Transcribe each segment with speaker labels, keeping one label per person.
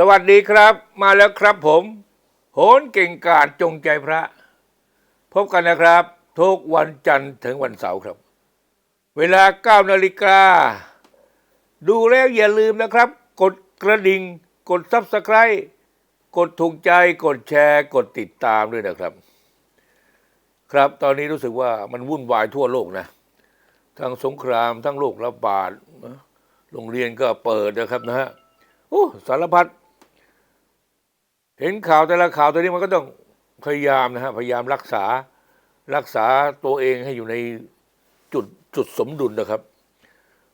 Speaker 1: สวัสดีครับ มาแล้วครับผม โหนเก่งกาจจงใจพระ พบกันนะครับ ทุกวันจันทร์ถึงวันเสาร์ครับ เวลา 9 นาฬิกา ดูแล้วอย่าลืมนะครับ กดกระดิ่ง กดซับสไคร b ์กดถูกใจ กดแชร์ กดติดตามด้วยนะครับ ครับตอนนี้รู้สึกว่ามันวุ่นวายทั่วโลกนะ ทั้งสงครามทั้งโรคระบาดโรงเรียนก็เปิดนะครับนะฮะโอ้สารพัด เห็นข่าวแต่ละข่าวตัวนี้มันก็ต้องพยายามนะฮะพยายามรักษารักษาตัวเองให้อยู่ในจุดจุดสมดุลนะครับ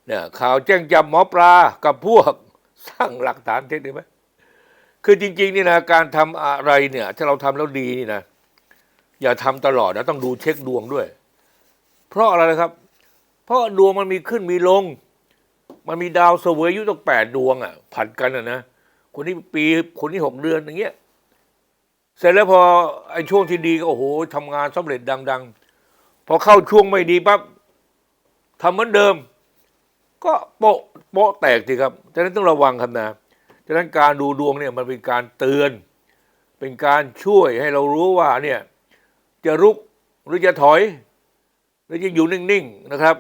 Speaker 1: เนี่ยข่าวแจ้งจับหมอปลากับพวกสร้างหลักฐานเท็จได้ไหมคือจริง ๆ นี่นะการทำอะไรเนี่ย ถ้าเราทำแล้วดีนี่นะอย่าทำตลอดนะต้องดูเช็คดวงด้วย เพราะอะไรนะครับ เพราะดวงมันมีขึ้นมีลง มันมีดาวเสวยอายุตั้งแปดดวงอะผัดกันอะนะ คนนี้ปีคนนี้หกเดือนอย่างเงี้ยเสร็จแล้วพอไอ้ช่วงที่ดีก็โอ้โหทำงานสำเร็จดัง ๆ พอเข้าช่วงไม่ดีปั๊บทำเหมือนเดิม ก็โปะโปะแตกสิครับฉะนั้นต้องระวังครับนะฉะนั้นการดูดวงเนี่ยมันเป็นการเตือน เป็นการช่วยให้เรารู้ว่าเนี่ยจะรุกหรือจะถอย หรือจะอยู่นิ่งๆนะครับ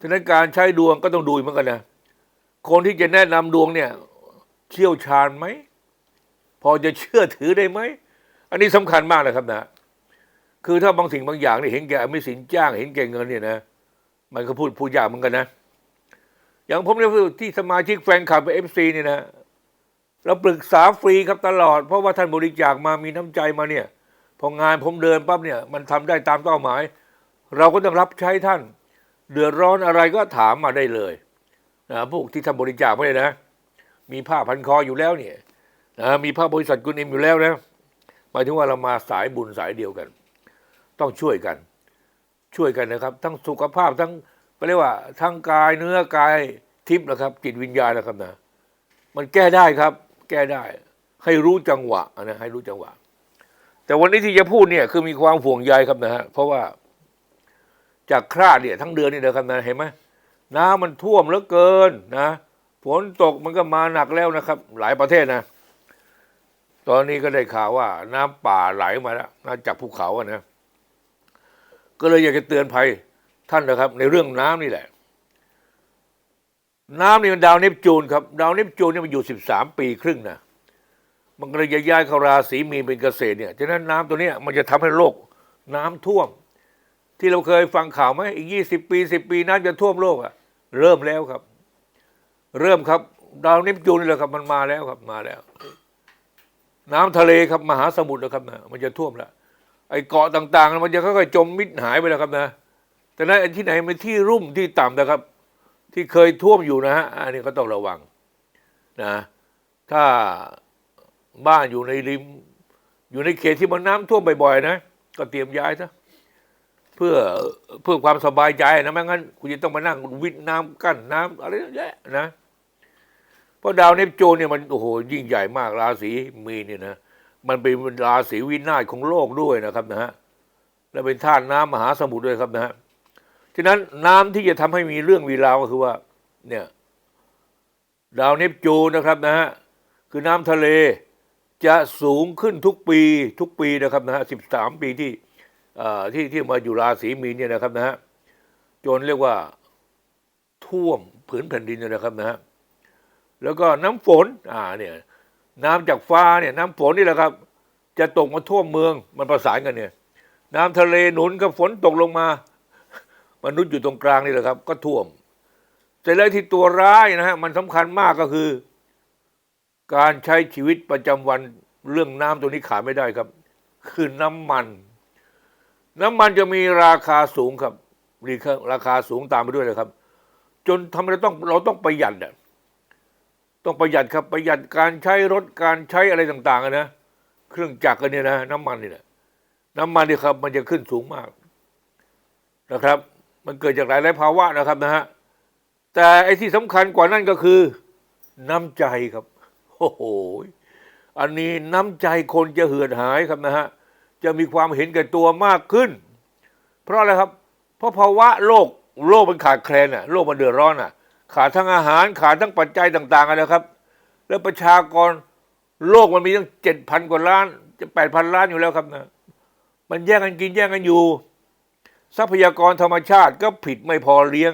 Speaker 1: ฉะนั้นการใช้ดวงก็ต้องดูเหมือนกันนะคนที่จะแนะนำดวงเนี่ย เชี่ยวชาญไหม พอจะเชื่อถือได้ไหม อันนี้สำคัญมากนะครับนะ คือถ้าบางสิ่งบางอย่างเนี่ยเห็นแก่อมิสินจ้างเห็นแก่เงินเนี่ยนะ มันก็พูดพูดยากเหมือนกันนะ อย่างผมเนี่ยที่สมาชิกแฟนคลับเอฟซีเนี่ยนะ เราปรึกษาฟรีครับตลอด เพราะว่าท่านบริจาคมามีน้ำใจมาเนี่ย พองานผมเดินปั๊บเนี่ย มันทำได้ตามเป้าหมาย เราก็ต้องรับใช้ท่าน เดือดร้อนอะไรก็ถามมาได้เลยนะพวกที่ทำบริจาคไม่ได้นะ มีผ้าพันคออยู่แล้วเนี่ยนะมีผ้าบริษัทกุลอิมอยู่แล้วนะหมายถึงว่าเรามาสายบุญสายเดียวกัน ต้องช่วยกัน ช่วยกันนะครับ ทั้งสุขภาพทั้งเรียกว่าทั้งกายเนื้อกายทิพย์นะครับ จิตวิญญาณนะครับนะมันแก้ได้ครับ แก้ได้ ให้รู้จังหวะนะให้รู้จังหวะ แต่วันนี้ที่จะพูดเนี่ยคือมีความห่วงใยครับนะฮะเพราะว่าจากคราดเนี่ยทั้งเดือนนี่นะครับนะเห็นไหมน้ำมันท่วมเหลือเกินนะ ฝนตกมันก็มาหนักแล้วนะครับ หลายประเทศนะ ตอนนี้ก็ได้ข่าวว่า น้ำป่าไหลมาแล้วนะจากภูเขาอะนะ ก็เลยอยากจะเตือนภัยท่านนะครับ ในเรื่องน้ำนี่แหละ น้ำนี่มันดาวเนปจูนครับ ดาวเนปจูนเนี่ยมันอยู่สิบสามปีครึ่งนะมันก็เลยย้ายเข้าราศีมีนเป็นเกษตรเนี่ยฉะนั้นน้ำตัวนี้มันจะทำให้โลกน้ำท่วม ที่เราเคยฟังข่าวไหมอีกยี่สิบปีสิบปีน้ำจะท่วมโลกอะเริ่มแล้วครับ เริ่มครับ ดาวเนปจูนนี่แหละครับ มันมาแล้วครับมาแล้ว น้ำทะเลครับมหาสมุทรนะครับนะมันจะท่วมแล้วไอ้เกาะต่างๆ มันจะค่อยๆจมมิดหายไปแล้วครับนะ แต่นั้นไอที่ไหนมันที่รุ่มที่ต่ำนะครับ ที่เคยท่วมอยู่นะฮะอันนี้ก็ต้องระวังนะ ถ้าบ้านอยู่ในริม อยู่ในเขตที่มันน้ำท่วมบ่อยๆนะก็เตรียมย้ายซะเพื่อเพื่อความสบายใจนะไม่งั้น คุณจะต้องมานั่งวิทน้ำกั้นน้ำอะไรเยอะแยะนะ เพราะดาวเนปจูนเนี่ยมันโอ้โหยิ่งใหญ่มากราศีมีนเนี่ยนะมันเป็นราศีวินาศของโลกด้วยนะครับนะฮะและเป็นธาตุน้ำมหาสมุทรด้วยครับนะฮะฉะนั้นน้ำที่จะทำให้มีเรื่องวีราวก็คือว่า เนี่ย ดาวเนปจูนนะครับนะฮะคือน้ำทะเลจะสูงขึ้นทุกปีทุกปีนะครับนะฮะสิบสามปีที่อ่อที่ที่มาอยู่ราศีมีนเนี่ยนะครับนะฮะจนเรียกว่าท่วมผืนแผ่นดินเลยนะครับนะฮะ แล้วก็น้ำฝนอ่าเนี่ยน้ำจากฟ้าเนี่ยน้ำฝนนี่แหละครับ จะตกมาท่วมเมืองมันประสานกันเนี่ย น้ำทะเลหนุนกับฝนตกลงมา มนุษย์อยู่ตรงกลางนี่แหละครับ ก็ท่วม แต่แล้วที่ตัวร้ายนะฮะมันสำคัญมากก็คือ การใช้ชีวิตประจำวันเรื่องน้ำตัวนี้ขาดไม่ได้ครับ คือน้ำมัน น้ำมันจะมีราคาสูงครับมีราคาสูงตามไปด้วยนะครับ จนทำให้เราต้องเราต้องประหยัดอะ ต้องประหยัดครับประหยัดการใช้รถการใช้อะไรต่างๆนะเครื่องจักรกันเนี่ยนะน้ำมันนี่แหละน้ำมันนี่ครับ มันจะขึ้นสูงมากนะครับ มันเกิดจากหลายหลายๆภาวะนะครับนะฮะแต่ไอ้ที่สำคัญกว่านั้นก็คือ น้ำใจครับโอ้โหอันนี้น้ำใจคนจะเหือดหายครับนะฮะจะมีความเห็นแก่ตัวมากขึ้น เพราะอะไรครับ เพราะภาวะโลกโลกมันขาดแคลนอะโลกมันเดือดร้อนอะ ขาดทั้งอาหารขาดทั้งปัจจัยต่างๆอะนะครับ แล้วประชากรโลกมันมีตั้งเจ็ดพันกว่าล้าน จะแปดพันล้านอยู่แล้วครับนะมันแย่งกันกินแย่งกันอยู่ ทรัพยากรธรรมชาติก็ผิดไม่พอเลี้ยง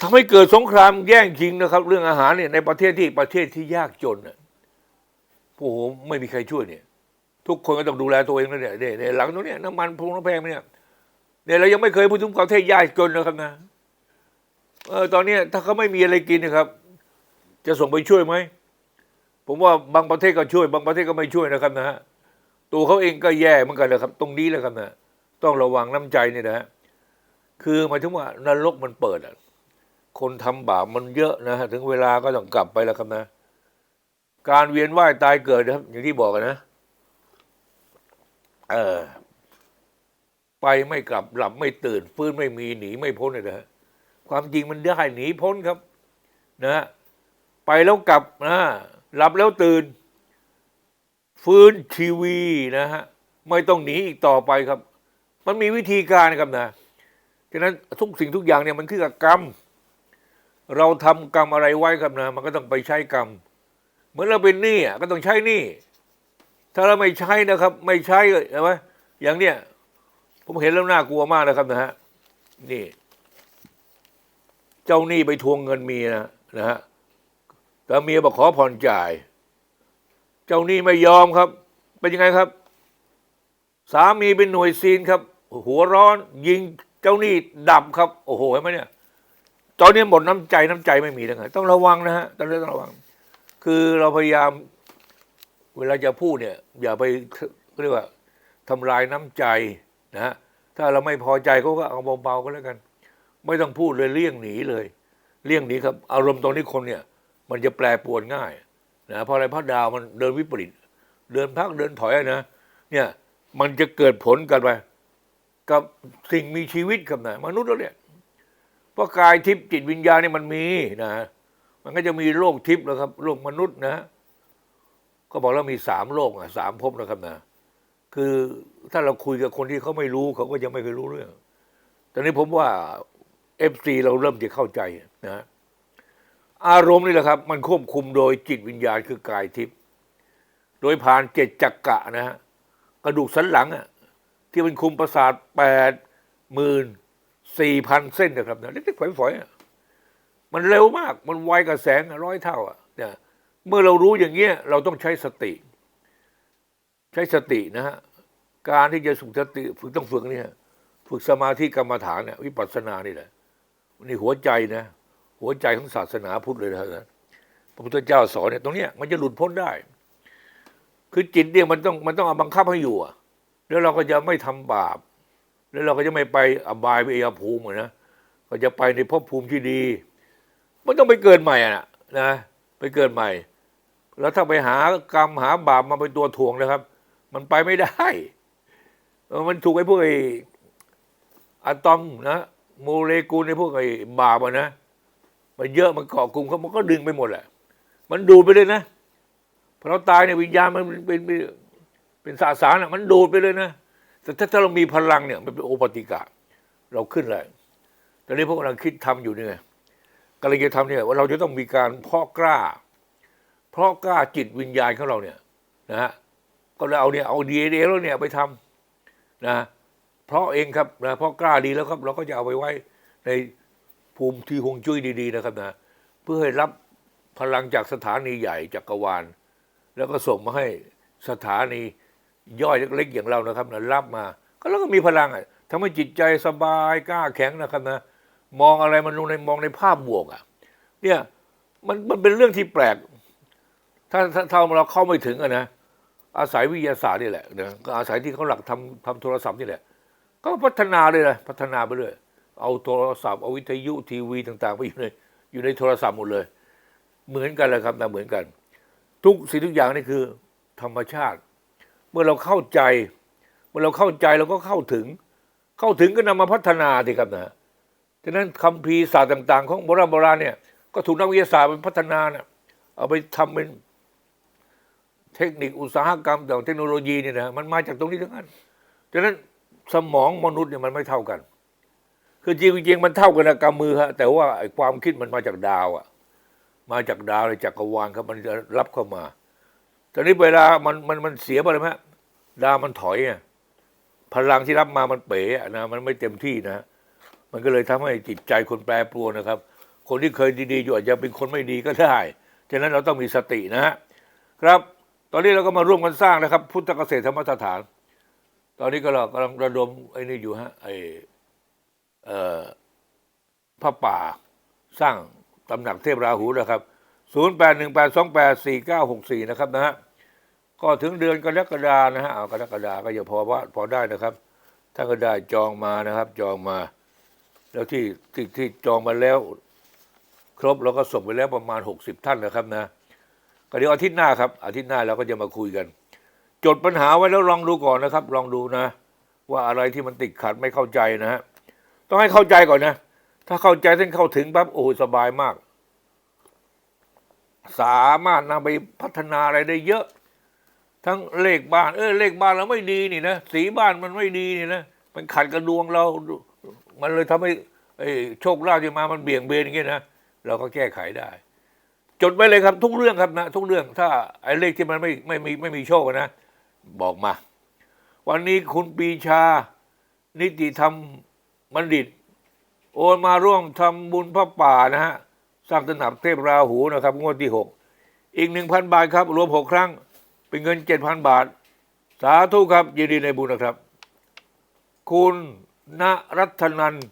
Speaker 1: ทำให้เกิดสงครามแย่งชิงนะครับ เรื่องอาหารเนี่ยในประเทศที่ประเทศที่ยากจนน่ะโอ้โหไม่มีใครช่วยเนี่ย ทุกคนก็ต้องดูแลตัวเองนะเนี่ยเนี่ยเนี่ยหลังตรงเนี้ยน้ำมันพงน้ำแพงเนี่ยเนี่ยเรายังไม่เคยพูดถึงประเทศยากจนนะครับนะ เออตอนนี้ถ้าเขาไม่มีอะไรกินนะครับ จะส่งไปช่วยไหมผมว่าบางประเทศก็ช่วย บางประเทศก็ไม่ช่วยนะครับนะฮะตัวเขาเองก็แย่เหมือนกันนะครับ ตรงนี้แหละครับนะต้องระวังน้ำใจเนี่ยนะฮะคือหมายถึงว่านรกมันเปิดอะคนทำบาปมันเยอะนะฮะถึงเวลาก็ต้องกลับไปแล้วครับนะ การเวียนว่ายตายเกิดนะครับ อย่างที่บอกนนะเออไปไม่กลับหลับไม่ตื่นฟื้นไม่มีหนีไม่พ้นเลยนะฮะ ความจริงมันได้หนีพ้นครับนะไปแล้วกลับนะหลับแล้วตื่น ฟื้นชีวีนะฮะไม่ต้องหนีอีกต่อไปครับ มันมีวิธีการนะครับนะฉะนั้นทุกสิ่งทุกอย่างเนี่ยมันคือกรรม เราทำกรรมอะไรไว้ครับนะมันก็ต้องไปใช้กรรมเหมือนเราเป็นหนี้อะก็ต้องใช้หนี้ถ้าเราไม่ใช้นะครับ ไม่ใช้ใช่ไหมอย่างเนี้ยผมเห็นแล้วน่ากลัวมากนะครับนะฮะนี่ เจ้าหนี้ไปทวงเงินเมียนะฮะแต่เมียบอกขอผ่อนจ่าย เจ้าหนี้ไม่ยอมครับ เป็นยังไงครับ สามีเป็นหน่วยซีนครับ หัวร้อนยิงเจ้าหนี้ดับครับ โอ้โหเห็นไหมเนี่ยตอนนี้หมดน้ำใจน้ำใจไม่มีแล้วไงต้องระวังนะฮะต้องต้องระวัง คือเราพยายามเวลาจะพูดเนี่ย อย่าไปเรียกว่าทำลายน้ำใจนะฮะถ้าเราไม่พอใจเขาก็เอาเบาๆก็แล้วกัน ไม่ต้องพูดเลยเลี่ยงหนีเลย เลี่ยงหนีครับ อารมณ์ตรงนี้คนเนี่ย มันจะแปรปวนง่ายนะเพราะอะไรเพราะดาวมันเดินวิปริต เดินพักเดินถอยนะเนี่ยมันจะเกิดผลกันไปกับสิ่งมีชีวิตกับไหนมนุษย์เราเนี่ยเพราะกายทิพย์จิตวิญญาณเนี่ยมันมีนะมันก็จะมีโลกทิพย์นะครับโลกมนุษย์นะ ก็บอกแล้วมีสามโลกอะสามภพนะครับนะคือถ้าเราคุยกับคนที่เขาไม่รู้เขาก็ยังไม่เคยรู้เรื่องตอนนี้ผมว่า เอฟซีเราเริ่มจะเข้าใจนะอารมณ์นี่แหละครับ มันควบคุมโดยจิตวิญญาณคือกายทิพย์โดยผ่านเจ็ดจักกะนะฮะกระดูกสันหลังอะที่มันคุมประสาทแปดหมื่นสี่พันเส้นนะครับนะเล็กๆฝอยๆมันเร็วมากมันไวกับแสงร้อยเท่าอะเนี่ยเมื่อเรารู้อย่างเงี้ยเราต้องใช้สติ ใช้สตินะฮะการที่จะฝึกสติฝึกต้องฝึกเนี่ยฝึกสมาธิกรรมฐานเนี่ยวิปัสสนานี่แหละ นี่หัวใจนะ หัวใจของศาสนาพุทธเลยนะครับพระพุทธเจ้าสอนเนี่ยตรงเนี้ยมันจะหลุดพ้นได้ คือจิตเนี่ยมันต้องมันต้องเอาบังคับให้อยู่อะแล้วเราก็จะไม่ทำบาป แล้วเราก็จะไม่ไปอบายไปเอยภูมิอะนะก็จะไปในภพภูมิที่ดี มันต้องไปเกิดใหม่อะนะนะ ไปเกิดใหม่ แล้วถ้าไปหากรรมหาบาปมาเป็นตัวถ่วงนะครับ มันไปไม่ได้ มันถูกไอ้พวกไอ้อะตอมนะ โมเลกุลไอ้พวกไอ้บาปนะมันเยอะมันเกาะกลุ่มเขามันก็ดึงไปหมดแหละ มันดูดไปเลยนะพอเราตายเนี่ยวิญญาณมันเป็นเป็นเป็นสสารอะ มันดูดไปเลยนะแต่ถ้าถ้าเรามีพลังเนี่ยมันเป็นโอปติกะ เราขึ้นแหละตอนนี้พวกกำลังคิดทำอยู่เนี่ยกำลังจะทำเนี่ยว่าเราจะต้องมีการเพาะกล้า เพราะกล้าจิตวิญญาณของเราเนี่ย นะฮะก็เลยเอาเนี่ยเอาดีเอแล้วเนี่ยไปทำนะ เพราะเองครับนะเพราะกล้าดีแล้วครับ เราก็จะเอาไปไว้ในภูมิที่ฮวงจุ้ยดี ๆ นะครับนะเพื่อให้รับพลังจากสถานีใหญ่จักรวาล แล้วก็ส่งมาให้สถานีย่อยเล็กๆอย่างเรานะครับนะรับมา ก็แล้วก็มีพลังอะทำให้จิตใจสบายกล้าแข็งนะครับนะมองอะไรมันลงในมองในภาพบวกอะเนี่ยมันมันเป็นเรื่องที่แปลก ถ้าถ้าเราเข้าไม่ถึงอะนะอาศัยวิทยาศาสตร์นี่แหละนะก็อาศัยที่เขาหลักทำทำโทรศัพท์นี่แหละ ก็พัฒนาเลยนะพัฒนาไปเรื่อยเอาโทรศัพท์เอาวิทยุทีวีต่าง ๆ ไปอยู่ในอยู่ในโทรศัพท์หมดเลย เหมือนกันเลยครับนะเหมือนกัน ทุกสิ่งทุกอย่างนี่คือ ธรรมชาติ เมื่อเราเข้าใจ เมื่อเราเข้าใจเราก็เข้าถึง เข้าถึงก็นำมาพัฒนาสิครับนะฉะนั้นคัมภีร์ศาสตร์ต่าง ๆ ของโบราณโบราณเนี่ยก็ถูกนักวิทยาศาสตร์มันพัฒนาเนี่ยเอาไปทำเป็นเทคนิคอุตสาหกรรมต่างเทคโนโลยีเนี่ยนะมันมาจากตรงนี้ทั้งนั้นฉะนั้น สมองมนุษย์เนี่ยมันไม่เท่ากัน คือจริงๆมันเท่ากันนะกำมือฮะแต่ว่าไอ้ความคิดมันมาจากดาวอะมาจากดาวเลยจักรวาลครับมันจะรับเข้ามาตอนนี้เวลามันมันมันเสียไปเลยไหมดาวมันถอยอะพลังที่รับมามันเป๋อะนะมันไม่เต็มที่นะ มันก็เลยทำให้จิตใจคนแปรปรวนนะครับ คนที่เคยดีๆอยู่อาจจะเป็นคนไม่ดีก็ได้ฉะนั้นเราต้องมีสตินะฮะครับ ตอนนี้เราก็มาร่วมกันสร้างนะครับ พุทธเกษตรธรรมสถาน ตอนนี้ก็เรากำลังระดมไอ้นี่อยู่ฮะไอ้เอ่อพระป่าสร้างตำหนักเทพราหูนะครับ 0 8 1 8 2 8 4 9 6 4 นะครับนะฮะก็ถึงเดือนกรกฎานะฮะเอากรกฎาก็อย่าพอว่าพอได้นะครับ ถ้าก็ได้จองมานะครับ จองมา แล้วที่ที่ที่จองมาแล้ว ครบเราก็ส่งไปแล้วประมาณ 60 ท่านนะครับนะก็เดี๋ยวอาทิตย์หน้าครับอาทิตย์หน้าเราก็จะมาคุยกัน จดปัญหาไว้แล้วลองดูก่อนนะครับ ลองดูนะ ว่าอะไรที่มันติดขัดไม่เข้าใจนะฮะต้องให้เข้าใจก่อนนะ ถ้าเข้าใจท่านเข้าถึงปั๊บโอ้สบายมาก สามารถนำไปพัฒนาอะไรได้เยอะ ทั้งเลขบ้าน เออเลขบ้านเราไม่ดีนี่นะสีบ้านมันไม่ดีนี่นะมันขัดกระดวงเรา มันเลยทำให้โชคลาภที่มามันเบี่ยงเบนอย่างเงี้ยนะเราก็แก้ไขได้ จดไว้เลยครับ ทุกเรื่องครับนะ ทุกเรื่องถ้าไอ้เลขที่มันไม่ไม่มีไม่มีโชคนะ บอกมา วันนี้คุณปีชา นิติธรรมบัณฑิต โอนมาร่วมทำบุญพระป่านะฮะสร้างตำหนักเทพราหูนะครับ งวดที่หกอีกหนึ่งพันบาทครับ รวมหกครั้ง เป็นเงินเจ็ดพันบาท สาธุครับ ยินดีในบุญนะครับ คุณณรัตนันท์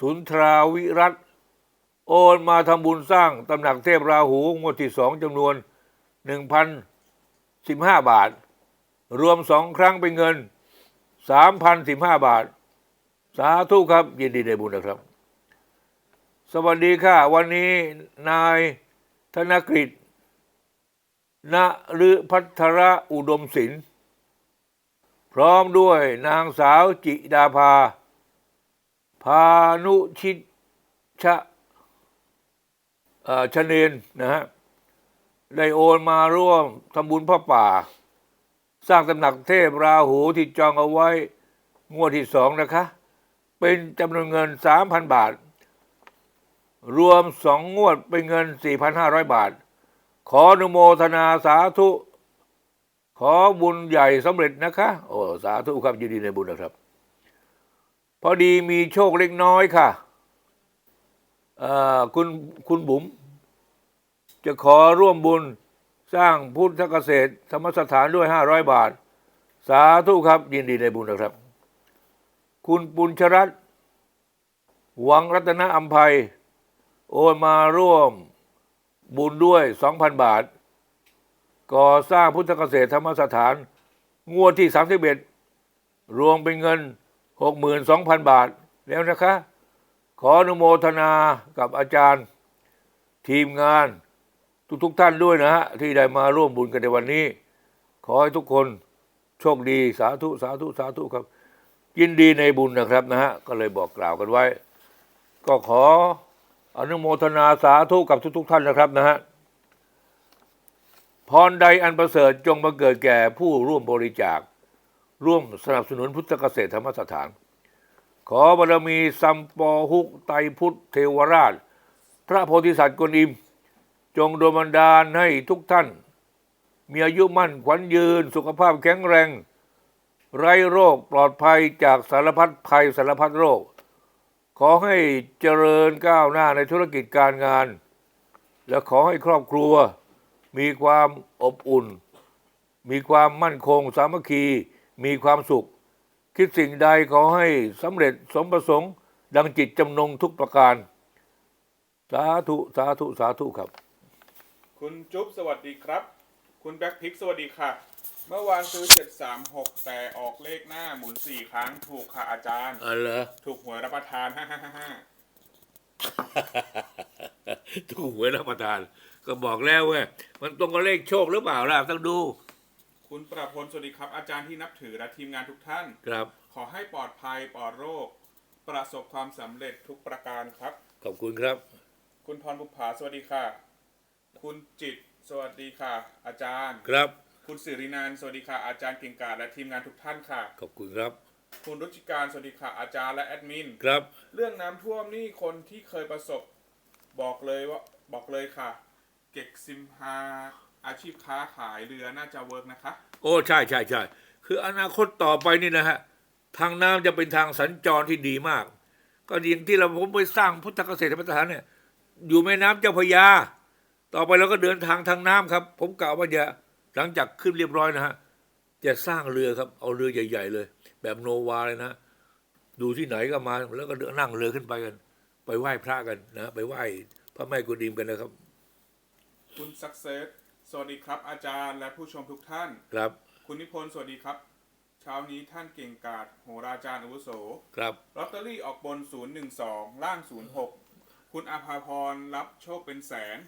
Speaker 1: สุนทราวิรัตโอนมาทำบุญสร้างตำหนักเทพราหู งวดที่สองจำนวนหนึ่งพันสิบห้าบาท รวมสองครั้งเป็นเงินสามพันสิบห้าบาท สาธุครับ ยินดีในบุญนะครับ สวัสดีค่ะ วันนี้นายธนกฤษณฤพัทระอุดมศิลป์พร้อมด้วยนางสาวจิดาภา พานุชิตชะชเนนนะฮะได้โอนมาร่วมทำบุญพระป่า สร้างตำหนักเทพราหูที่จองเอาไว้ งวดที่สองนะคะ เป็นจำนวนเงิน 3,000 บาท รวมสองงวดเป็นเงิน 4,500 บาท ขออนุโมทนาสาธุ ขอบุญใหญ่สำเร็จนะคะ โอ้สาธุครับยินดีในบุญนะครับ พอดีมีโชคเล็กน้อยค่ะเอ่อคุณคุณบุ๋มจะขอร่วมบุญ สร้างพุทธเกษตรธรรมสถานด้วย 500 บาท สาธุครับยินดีในบุญนะครับ คุณปุญชรัตหวังรัตนอัมภัย โอนมาร่วมบุญด้วย 2,000 บาท ก่อสร้างพุทธเกษตรธรรมสถาน งวดที่ 31 รวมเป็นเงิน 62,000 บาทแล้วนะคะ ขออนุโมทนากับอาจารย์ ทีมงาน ทุกๆทท่านด้วยนะฮะที่ได้มาร่วมบุญกันในวันนี้ ขอให้ทุกคนโชคดีสาธุสาธุสาธุครับ ยินดีในบุญนะครับนะฮะก็เลยบอกกล่าวกันไว้ ก็ขออนุโมทนาสาธุกับทุก ๆ ท่านนะครับนะฮะพรใดอันประเสริฐจงมาเกิดแก่ผู้ร่วมบริจาค ร่วมสนับสนุนพุทธเกษตรธรรมสถาน ขอบารมีสัมปอฮุกไตพุทธเทวราช พระโพธิสัตว์กนิม จงโดลบันดาลให้ทุกท่าน มีอายุมั่นขวัญยืนสุขภาพแข็งแรง ไร้โรคปลอดภัยจากสารพัดภัยสารพัดโรค ขอให้เจริญก้าวหน้าในธุรกิจการงาน และขอให้ครอบครัว มีความอบอุ่น มีความมั่นคงสามัคคี มีความสุข คิดสิ่งใดขอให้สำเร็จสมประสงค์ ดังจิตจำนงทุกประการ สาธุ สาธุ สาธุครับ
Speaker 2: คุณจุ๊บสวัสดีครับ คุณแบ็คพิกสวัสดีค่ะ เมื่อวานซื้อ 736 แต่ออกเลขหน้าหมุน 4 ครั้งถูกค่ะอาจารย์
Speaker 1: อ๋อเหรอ
Speaker 2: ถูกหวยรับประทานฮ่าฮ่าฮ่าฮ่า
Speaker 1: ถูกหวยรับประทาน ก็บอกแล้วเว้ยมันตรงกับเลขโชคหรือเปล่าล่ะต้องดู
Speaker 2: คุณประพลสวัสดีครับอาจารย์ที่นับถือและทีมงานทุกท่าน
Speaker 1: ครับ
Speaker 2: ขอให้ปลอดภัยปลอดโรค ประสบความสำเร็จทุกประการครับ
Speaker 1: ขอบคุณครับ
Speaker 2: คุณพรบุภาสวัสดีค่ะ คุณจิตรสวัสดีค่ะ อาจารย์
Speaker 1: ครับ
Speaker 2: คุณสิรินันท์สวัสดีค่ะอาจารย์เก่งกาจและทีมงานทุกท่านค่ะ
Speaker 1: ขอบคุณครับ
Speaker 2: คุณรุจิการสวัสดีค่ะอาจารย์และแอดมิน
Speaker 1: ครับ
Speaker 2: เรื่องน้ำท่วมนี่คนที่เคยประสบ บอกเลยว่าบอกเลยค่ะ เก็กซิมฮาอาชีพค้าขายเรือน่าจะเวิร์กนะคะ
Speaker 1: โอ้ใช่ใช่ใช่คืออนาคตต่อไปนี่นะฮะ ทางน้ำจะเป็นทางสัญจรที่ดีมาก ก็อย่างที่เราผมไปสร้างพุทธเกษตรสถานเนี่ย อยู่แม่น้ำเจ้าพระยา ต่อไปเราก็เดินทางทางน้ำครับ ผมกล่าวว่าจะหลังจากขึ้นเรียบร้อยนะฮะจะสร้างเรือครับ เอาเรือใหญ่ ๆ เลย แบบโนวาเลยนะ ดูที่ไหนก็มา แล้วก็เดินนั่งเรือขึ้นไปกัน ไปไหว้พระกันนะ ไปไหว้พระแม่กุฎิมกันนะครับ
Speaker 2: คุณสักเซสสวัสดีครับ อาจารย์และผู้ชมทุกท่าน
Speaker 1: ครับ
Speaker 2: คุณนิพนธ์สวัสดีครับ เช้านี้ท่านเก่งกาจโหราจารย์อาวุโส
Speaker 1: ครับ
Speaker 2: ลอตเตอรี่ออกบน 012 ล่าง 06 คุณอาภาพรรับโชคเป็นแสน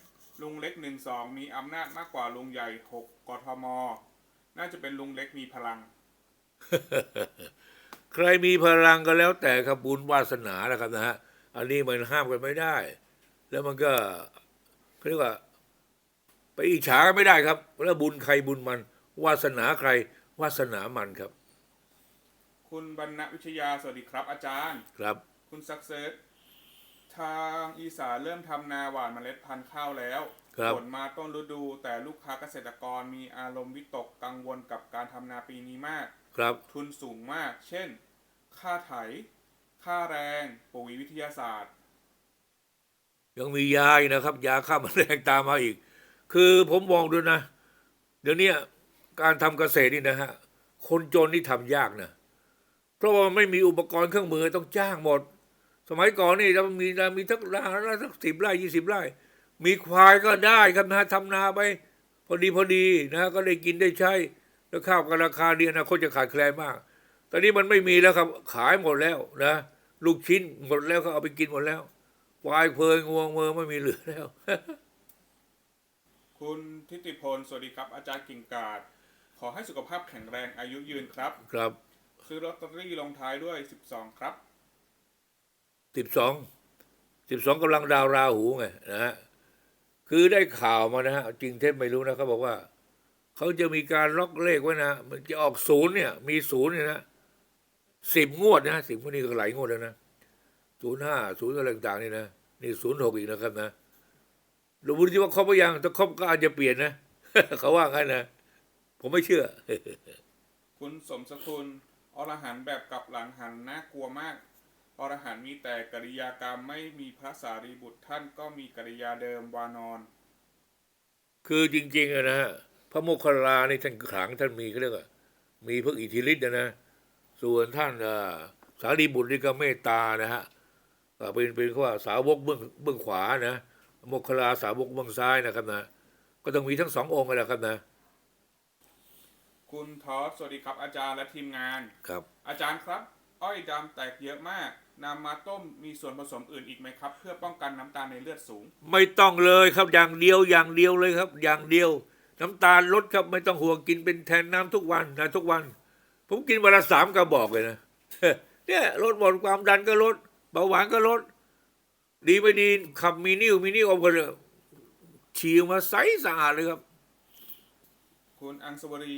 Speaker 2: ลุงเล็ก 12 มีอำนาจมากกว่าลุงใหญ่ 6กทม น่าจะเป็นลุงเล็กมีพลัง
Speaker 1: ใครมีพลังก็แล้วแต่ครับบุญวาสนานะครับนะฮะ อันนี้มันห้ามกันไม่ได้ แล้วมันก็เขาเรียกว่า ไปอิจฉากันไม่ได้ครับ แล้วบุญใครบุญมัน วาสนาใคร วาสนามันครับ
Speaker 2: คุณบรรณวิทยาสวัสดีครับ อาจารย์
Speaker 1: ครับ
Speaker 2: คุณสักเซส ทางอีสานเริ่มทำนาหว่านเมล็ดพันธุ์ข้าวแล้ว
Speaker 1: ครับ
Speaker 2: ฝนมาต้นฤดูแต่ลูกค้าเกษตรกรมีอารมณ์วิตกกังวลกับการทำนาปีนี้มาก
Speaker 1: ครับ
Speaker 2: ทุนสูงมาก เช่น ค่าไถ ค่าแรง ปุ๋ยวิทยาศาสตร์
Speaker 1: ยังมียาอีกนะครับ ยาฆ่าแมลงตามมาอีก คือผมมองดูนะ เดี๋ยวนี้การทำเกษตรนี่นะฮะ คนจนนี่ทำยากนะ เพราะว่ามันไม่มีอุปกรณ์เครื่องมือต้องจ้างหมด สมัยก่อนนี่เรามีเรามีทักไร่ไร่สักสิบไร่ยี่สิบไร่ มีควายก็ได้ครับนะทำนาไปพอดีพอดีนะก็ได้กินได้ใช้ แล้วข้าวก็ราคาดีอนะคนจะขาดแคลนมาก ตอนนี้มันไม่มีแล้วครับ ขายหมดแล้วนะลูกชิ้นหมดแล้วเขาเอาไปกินหมดแล้วควายเพลิงงวงเมือไม่มีเหลือแล้ว
Speaker 2: คุณทิติพลสวัสดีครับ อาจารย์กิ่งกาดขอให้สุขภาพแข็งแรงอายุยืนครับ
Speaker 1: ครับ
Speaker 2: ซื้อลอตเตอรี่ลงท้ายด้วย 12 ครับ
Speaker 1: สิบสองสิบสองกำลังดาวราหูไงนะฮะคือได้ข่าวมานะฮะจริงเท็จไม่รู้นะเขาบอกว่าเขาจะมีการล็อกเลขไว้นะมันจะออกศูนย์เนี่ย มีศูนย์เนี่ยนะสิบงวดนะสิบงวดนี่ก็หลายงวดแล้วนะศูนย์ห้าศูนย์อะไรต่างๆนี่นะนี่ศูนย์หกอีกนะครับนะเราดูที่ว่าครบหรือยังถ้าครบก็อาจจะเปลี่ยนนะเขาว่างั้นนะผมไม่เชื่อ
Speaker 2: คุณสมสกุลอรหันแบบกลับหลังหันน่ากลัวมาก อรหันต์มีแต่กริยากรรมไม่มีพระสารีบุตรท่านก็มีกริยาเดิมวานอน
Speaker 1: คือจริงๆอะนะฮะพระโมคคัลลาในท่านขลังท่านมีเขาเรียกว่ามีพระอิทธิฤทธิ์นะนะส่วนท่านอ่าสารีบุตรนี่ก็เมตตานะฮะอ่าเป็นเป็นเขาว่าสาวกเบื้องเบื้องขวานะโมคคัลลาสาวกเบื้องซ้ายนะครับนะก็ต้องมีทั้งสององค์กันแหละครับนะ
Speaker 2: คุณทอสสวัสดีครับอาจารย์และทีมงาน
Speaker 1: ครับ
Speaker 2: อาจารย์ครับ อ้อยดำแตกเยอะมาก นำมาต้มมีส่วนผสมอื่นอีกไหมครับ เพื่อป้องกันน้ำตาลในเลือดสูง
Speaker 1: ไม่ต้องเลยครับอย่างเดียวอย่างเดียวเลยครับ อย่างเดียว น้ำตาลลดครับไม่ต้องห่วงกินเป็นแทนน้ำทุกวันนะทุกวัน ผมกินวันละสามกระบอกเลยนะเนี่ยลดหมดความดันก็ลดเบาหวานก็ลด ดีไม่ดีขับมีนิ้วมีนิ้วออกมาเลยฉี่ออกมาใสสะอาดเลยครับ
Speaker 2: คุณอังสวรี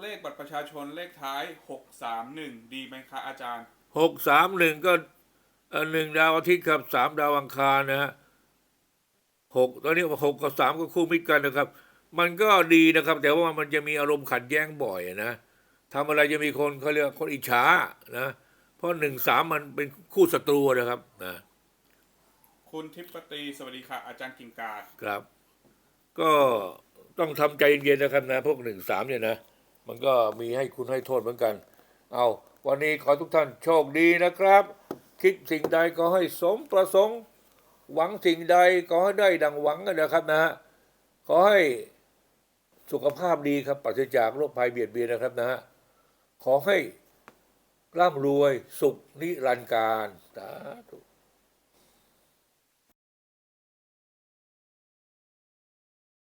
Speaker 2: เลขบัตรประชาชนเลขท้าย631ดีไหมคะอาจารย์
Speaker 1: หกสามหนึ่งก็เอ่อหนึ่งดาวอาทิตย์ครับสามดาวอังคารนะฮะหกตอนนี้หกกับสามก็คู่มิตรกันนะครับ มันก็ดีนะครับ แต่ว่ามันจะมีอารมณ์ขัดแย้งบ่อยนะทำอะไรจะมีคนเขาเรียกคนอิจฉานะเพราะหนึ่งสามมันเป็นคู่ศัตรูนะครับนะ
Speaker 2: คุณทิพตรีสวัสดีค่ะ อาจารย์กิ่งกาด
Speaker 1: ครับ ก็ต้องทำใจเย็นๆนะครับนะพวกหนึ่งสามเนี่ยนะมันก็มีให้คุณให้โทษเหมือนกัน เอาวันนี้ขอทุกท่านโชคดีนะครับ คิดสิ่งใดก็ให้สมประสงค์ หวังสิ่งใดก็ให้ได้ดังหวังกันนะครับนะฮะขอให้สุขภาพดีครับปราศจากโรคภัยเบียดเบียนนะครับนะฮะขอให้ร่ำรวยสุขนิรันดร์การสาธุ